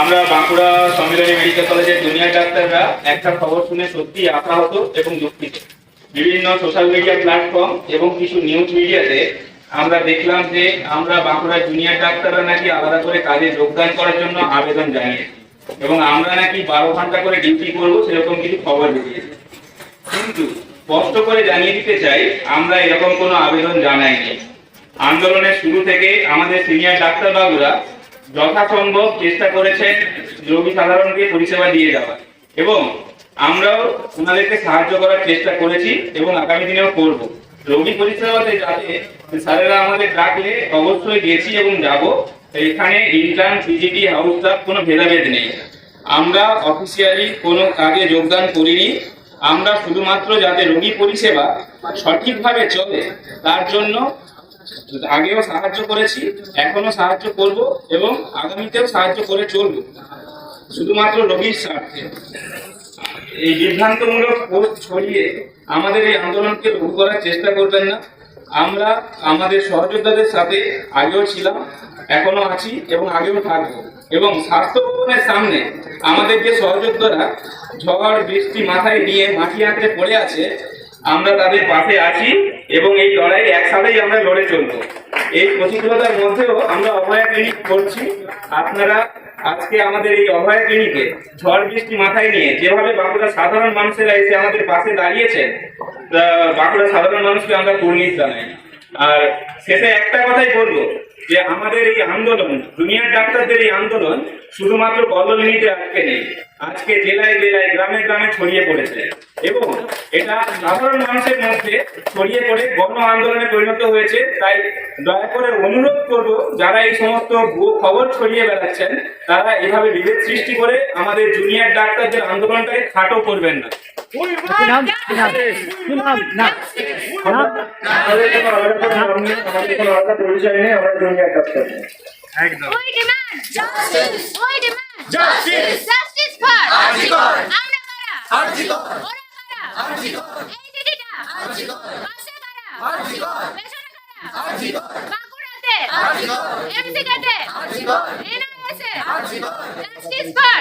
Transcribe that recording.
আমরা বাঁকুড়া সম্মিলনী মেডিকেল কলেজের জুনিয়র ডাক্তাররা একটা খবর শুনে সত্যি আশাহত এবং দুঃখিত। বিভিন্ন সোশ্যাল মিডিয়া প্ল্যাটফর্ম এবং কিছু নিউজ মিডিয়াতে আমরা দেখলাম যে আমরা বাঁকুড়া জুনিয়র ডাক্তাররা নাকি আলাদা করে কাজে যোগদান করার জন্য আবেদন জানিয়েছি এবং আমরা নাকি বারো ঘণ্টা করে ডিউটি করব সেরকম কিছু খবর বেরিয়েছে। কিন্তু স্পষ্ট করে জানিয়ে দিতে চাই, আমরা এরকম কোনো আবেদন জানাইনি। আন্দোলনের শুরু থেকে আমাদের সিনিয়র ডাক্তারবাবুরা যথাসম্ভব চেষ্টা করেছেন রোগী সাধারণকে পরিষেবা দিয়ে যাওয়ার এবং আমরাও ওনাদেরকে সাহায্য করার চেষ্টা করেছি এবং আগামী দিনেও করব। রোগী পরিষেবাতে যাতে স্যারেরা আমাদের ডাকলে অবশ্যই গেছি এবং যাব। এখানে ইন্টার্ন পিজিটি হাউস স্টাফ কোনো ভেদাভেদ নেই। আমরা অফিসিয়ালি কোনো কাজে যোগদান করিনি। আমরা শুধুমাত্র যাতে রোগী পরিষেবা সঠিকভাবে চলে, তার জন্য আগেও সাহায্য করেছি এখনও সাহায্য করব এবং আগামীতেও সাহায্য করে চলব। শুধুমাত্র রোগীর স্বার্থে। এই বিভ্রান্তমূলক পোস্ট ছড়িয়ে আমাদের এই আন্দোলনকে লঘু করার চেষ্টা করবেন না। আমরা আমাদের সহযোদ্ধাদের সাথে আগেও ছিলাম এখনও আছি এবং আগেও থাকব। এবং স্বাস্থ্য ভবনের সামনে আমাদের যে সহযোদ্ধারা ঝড়, বৃষ্টি মাথায় নিয়ে মাটি আঁকড়ে পড়ে আছে আমরা তাদের পাশে আছি এবং এই লড়াই একসাথেই আমরা লড়ে চলবো। এই প্রতিকূলতার মধ্যেও আমরা অভয়া ক্লিনিক করছি। আপনারা আজকে আমাদের এই অভয়া ক্লিনিকে ঝড় বৃষ্টি মাথায় নিয়ে যেভাবে বাঁকুড়া সাধারণ মানুষেরা এসে আমাদের পাশে দাঁড়িয়েছেন বাঁকুড়া সাধারণ মানুষকে আমরা পূর্ণিত জানাই। আর শেষে একটা কথাই বলব, যে আমাদের এই আন্দোলন জুনিয়র ডাক্তারদের এই আন্দোলন শুধুমাত্র কলোনিতে আজকে নেই, আজকে জেলায় জেলায়, গ্রামে গ্রামে ছড়িয়ে পড়েছে। এবং এটা সাধারণ মানুষের মধ্যে ছড়িয়ে পড়ে, গণ আন্দোলনে পরিণত হয়েছে। তাই দয়া করে অনুরোধ করব, যারা এই সমস্ত খবর ছড়িয়ে বেড়াচ্ছেন, তারা এভাবে বিভেদ সৃষ্টি করে আমাদের জুনিয়র ডাক্তারদের আন্দোলনটাকে খাটো করবেন না। কি নাম কি নাম কি নাম না নাম আমাদের কোনো আলাদা কোনো নাম নেই, আমাদের কোনো আলাদা পরিচয় নেই আমরা junior doctor We demand justice. We demand Justice! Justice for RG Kar! আমরা কারা আর্জিকর! ওরা কারা আর্জিকর! এই দিদিটা আর্জিকর! পাশে কারা আর্জিকর! পেছনে কারা আর্জিকর! বাঁকুড়াতে আর্জিকর! এমসি কাটে আর্জিকর! এনআইএসে আর্জিকর! Justice for!